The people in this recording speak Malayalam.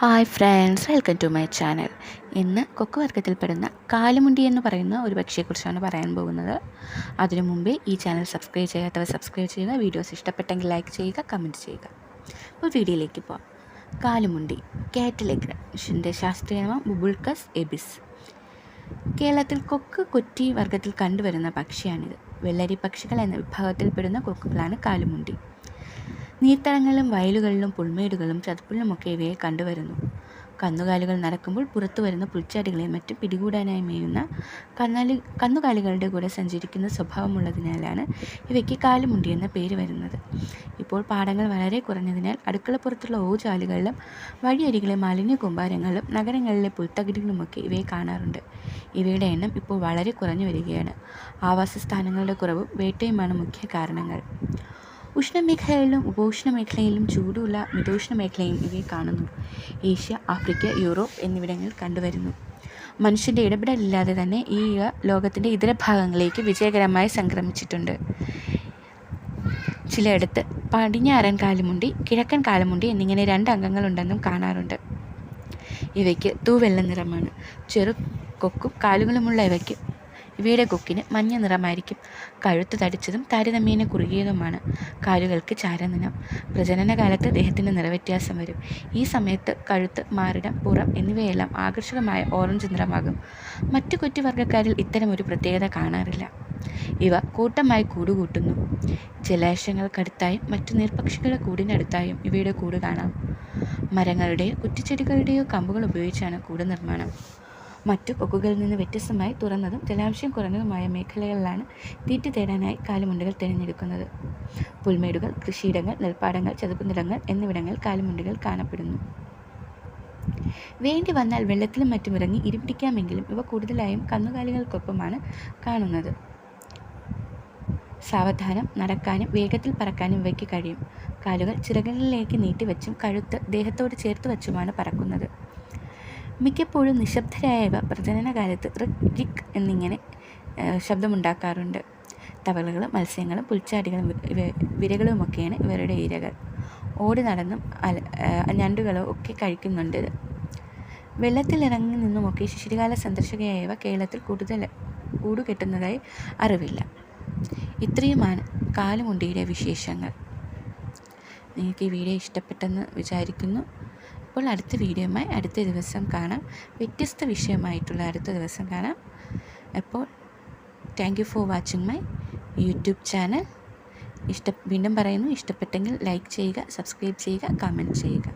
Hi friends welcome to my channel ഇന്ന് കൊക്ക് വർഗത്തിൽപ്പെടുന്ന കാലുമുണ്ടി എന്ന് പറയുന്ന ഒരു പക്ഷിയെക്കുറിച്ചാണ് പറയാൻ പോകുന്നത്. അതിനു മുമ്പേ ഈ ചാനൽ സബ്സ്ക്രൈബ് ചെയ്യാത്തവർ സബ്സ്ക്രൈബ് ചെയ്യുക വീഡിയോസ് ഇഷ്ടപ്പെട്ടെങ്കിൽ ലൈക്ക് ചെയ്യുക കമന്റ് ചെയ്യുക. അപ്പോൾ വീഡിയോയിലേക്ക് പോകാം കാലുമുണ്ടി കാറ്റലഗ്രഷിന്റെ ശാസ്ത്രീയനാമം ബുബുൾക്കസ് എബിസ്. കേരളത്തിൽ കൊക്ക് കൊറ്റി വർഗത്തിൽ കണ്ടുവരുന്ന പക്ഷിയാണിത്. വെള്ളരി പക്ഷികൾ എന്ന വിഭാഗത്തിൽപ്പെടുന്ന കൊക്കുകളാണ് കാലുമുണ്ടി. നീർത്തടങ്ങളിലും വയലുകളിലും പുൽമേടുകളും ചതുപ്പിലുമൊക്കെ ഇവയെ കണ്ടുവരുന്നു. കന്നുകാലികൾ നടക്കുമ്പോൾ പുറത്തു വരുന്ന പുൽച്ചാടികളെ മറ്റും പിടികൂടാനായി മേയുന്ന കന്നാലി കന്നുകാലികളുടെ കൂടെ സഞ്ചരിക്കുന്ന സ്വഭാവമുള്ളതിനാലാണ് ഇവയ്ക്ക് കാലുമുണ്ടി എന്ന പേര് വരുന്നത്. ഇപ്പോൾ പാടങ്ങൾ വളരെ കുറഞ്ഞതിനാൽ അടുക്കളപ്പുറത്തുള്ള ഓജാലുകളിലും വഴിയരികിലെ മാലിന്യ കൂമ്പാരങ്ങളിലും നഗരങ്ങളിലെ പുൽത്തകിടികളുമൊക്കെ ഇവയെ കാണാറുണ്ട്. ഇവയുടെ എണ്ണം ഇപ്പോൾ വളരെ കുറഞ്ഞു വരികയാണ്. ആവാസ സ്ഥാനങ്ങളുടെ കുറവും വേട്ടയുമാണ് മുഖ്യ കാരണങ്ങൾ. ഉഷ്ണമേഖലയിലും ഉപോഷ്ണ മേഖലയിലും ചൂടുള്ള മിതോഷ്ണ മേഖലയും ഇവയെ കാണുന്നു. ഏഷ്യ ആഫ്രിക്ക യൂറോപ്പ് എന്നിവിടങ്ങളിൽ കണ്ടുവരുന്നു. മനുഷ്യന്റെ ഇടപെടലില്ലാതെ തന്നെ ഈ ലോകത്തിന്റെ ഇതര ഭാഗങ്ങളിലേക്ക് വിജയകരമായി സംക്രമിച്ചിട്ടുണ്ട്. ചിലയിടത്ത് പടിഞ്ഞാറൻ കാലുമുണ്ടി കിഴക്കൻ കാലുമുണ്ടി എന്നിങ്ങനെ രണ്ട് അംഗങ്ങളുണ്ടെന്നും കാണാറുണ്ട്. ഇവയ്ക്ക് തൂവെള്ള നിറമാണ്. ചെറു കൊക്കും കാലുകളുമുള്ള ഇവയ്ക്ക് ഇവയുടെ കൊക്കിന് മഞ്ഞ നിറമായിരിക്കും. കഴുത്ത് തടിച്ചതും താരതമ്യേന കുറുകിയതുമാണ്. കാലുകൾക്ക് ചാരനിനം. പ്രജനനകാലത്ത് ദേഹത്തിന് നിറവ്യത്യാസം വരും. ഈ സമയത്ത് കഴുത്ത് മാറിടം പുറം എന്നിവയെല്ലാം ആകർഷകമായ ഓറഞ്ച് നിറമാകും. മറ്റു കുറ്റിവർഗക്കാരിൽ ഇത്തരമൊരു പ്രത്യേകത കാണാറില്ല. ഇവ കൂട്ടമായി കൂടുകൂട്ടുന്നു. ജലാശയങ്ങൾക്കടുത്തായും മറ്റു നീർപക്ഷികളുടെ കൂടിനടുത്തായും ഇവയുടെ കൂട് കാണാം. മരങ്ങളുടെയോ കുറ്റിച്ചെടികളുടെയോ കമ്പുകൾ ഉപയോഗിച്ചാണ് കൂട് നിർമ്മാണം. മറ്റു കൊക്കുകളിൽ നിന്ന് വ്യത്യസ്തമായി തുറന്നതും ജലാംശം കുറഞ്ഞതുമായ മേഖലകളിലാണ് തീറ്റ തേടാനായി കാലുമുണ്ടുകൾ തിരഞ്ഞെടുക്കുന്നത്. പുൽമേടുകൾ കൃഷിയിടങ്ങൾ നെൽപ്പാടങ്ങൾ ചതുപ്പുനിലങ്ങൾ എന്നിവിടങ്ങളിൽ കാലുമുണ്ടുകൾ കാണപ്പെടുന്നു. വേണ്ടി വന്നാൽ വെള്ളത്തിലും മറ്റും ഇറങ്ങി ഇരിപ്പിടിക്കാമെങ്കിലും ഇവ കൂടുതലായും കന്നുകാലികൾക്കൊപ്പമാണ് കാണുന്നത്. സാവധാനം നടക്കാനും വേഗത്തിൽ പറക്കാനും ഇവയ്ക്ക് കഴിയും. കാലുകൾ ചിറകുകളിലേക്ക് നീട്ടിവെച്ചും കഴുത്ത് ദേഹത്തോട് ചേർത്ത് വച്ചുമാണ് പറക്കുന്നത്. മിക്കപ്പോഴും നിശബ്ദരായ ഇവ പ്രജനനകാലത്ത് റിക് രിക് എന്നിങ്ങനെ ശബ്ദമുണ്ടാക്കാറുണ്ട്. തവളകളും മത്സ്യങ്ങളും പുൽച്ചാടികളും വിരകളുമൊക്കെയാണ് ഇവരുടെ ഇരകൾ. ഓടി നടന്നും അല ഞണ്ടുകളോ ഒക്കെ കഴിക്കുന്നുണ്ട്. വെള്ളത്തിൽ ഇറങ്ങി നിന്നുമൊക്കെ ശിശിരകാല സന്ദർശകയായവ കേരളത്തിൽ കൂടുതൽ കൂടുകെട്ടുന്നതായി അറിവില്ല. ഇത്രയുമാണ് കാലുമുണ്ടിയുടെ വിശേഷങ്ങൾ. നിങ്ങൾക്ക് ഈ വീഡിയോ ഇഷ്ടപ്പെട്ടെന്ന് വിചാരിക്കുന്നു. അപ്പോൾ അടുത്ത വീഡിയോയുമായി അടുത്ത ദിവസം കാണാം. വ്യത്യസ്ത വിഷയമായിട്ടുള്ള അടുത്ത ദിവസം കാണാം. അപ്പോൾ thank you for watching my YouTube channel ഇഷ്ട വീണ്ടും പറയുന്നു. ഇഷ്ടപ്പെട്ടെങ്കിൽ ലൈക്ക് ചെയ്യുക സബ്സ്ക്രൈബ് ചെയ്യുക കമന്റ് ചെയ്യുക.